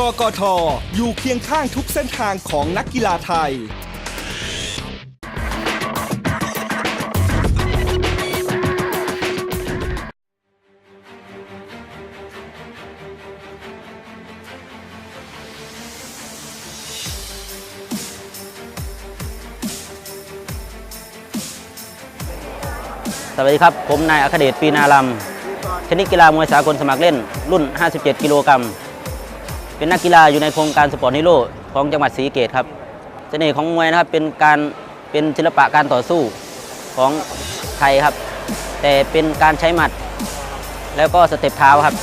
กกทอยู่เคียงข้างทุกเส้นทางของนักกีฬาไทย สวัสดีครับ ผมนายอัคเดชปีนาลัมชนิดกีฬามวยสากลสมัครเล่นรุ่น 57 กิโลกรัม เป็นนักกีฬาอยู่ในโครงการสปอร์ตฮีโร่ของจังหวัดศรีเกตครับเสน่ห์ของมวยนะครับเป็นการเป็นศิลปะการต่อสู้ของไทยครับ แต่เป็นการใช้หมัด แล้วก็สเต็ปเท้าครับ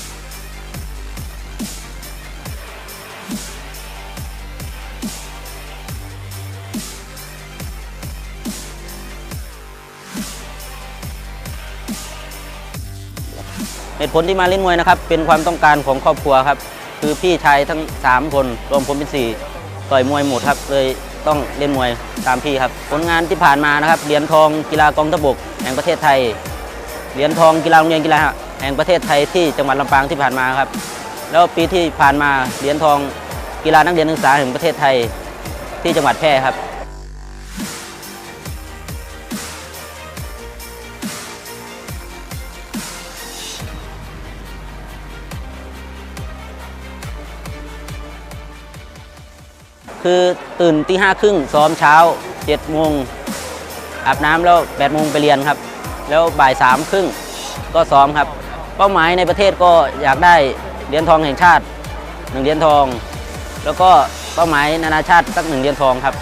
เหตุผลที่มาเล่นมวยนะครับ เป็นความต้องการของครอบครัวครับ คือพี่ชายทั้ง 3 คนรวมผมเป็น 4 ต่อยมวยหมดครับเลยต้องเล่นมวยตามพี่ครับ ผลงานที่ผ่านมานะครับเหรียญทองกีฬากองทพบกแห่งประเทศไทยเหรียญทองกีฬาโรงเรียนกีฬาแห่งประเทศไทยที่จังหวัดลำปางที่ผ่านมาครับ แล้วปีที่ผ่านมาเหรียญทองกีฬานักเรียนนักศึกษาแห่งประเทศไทยที่จังหวัดแพร่ครับ คือตื่นตีห้าครึ่งซ้อมเช้าเจ็ดโมงอาบน้ำแล้วแปดโมงไปเรียนครับ แล้วบ่ายสามครึ่งก็ซ้อมครับ เป้าหมายในประเทศก็อยากได้เหรียญทองแห่งชาติหนึ่งเหรียญทอง แล้วก็เป้าหมายนานาชาติสักหนึ่งเหรียญทองครับ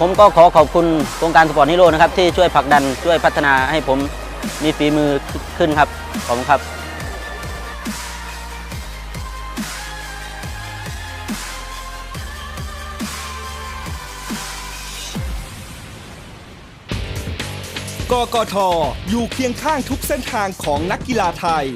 ผมก็ขอขอบคุณโครงการสปอร์ตฮีโร่นะครับที่ช่วยผลักดันช่วยพัฒนาให้ผมมีฝีมือขึ้นครับ ขอบคุณครับกกทอยู่เคียงข้างทุกเส้นทางของนักกีฬาไทย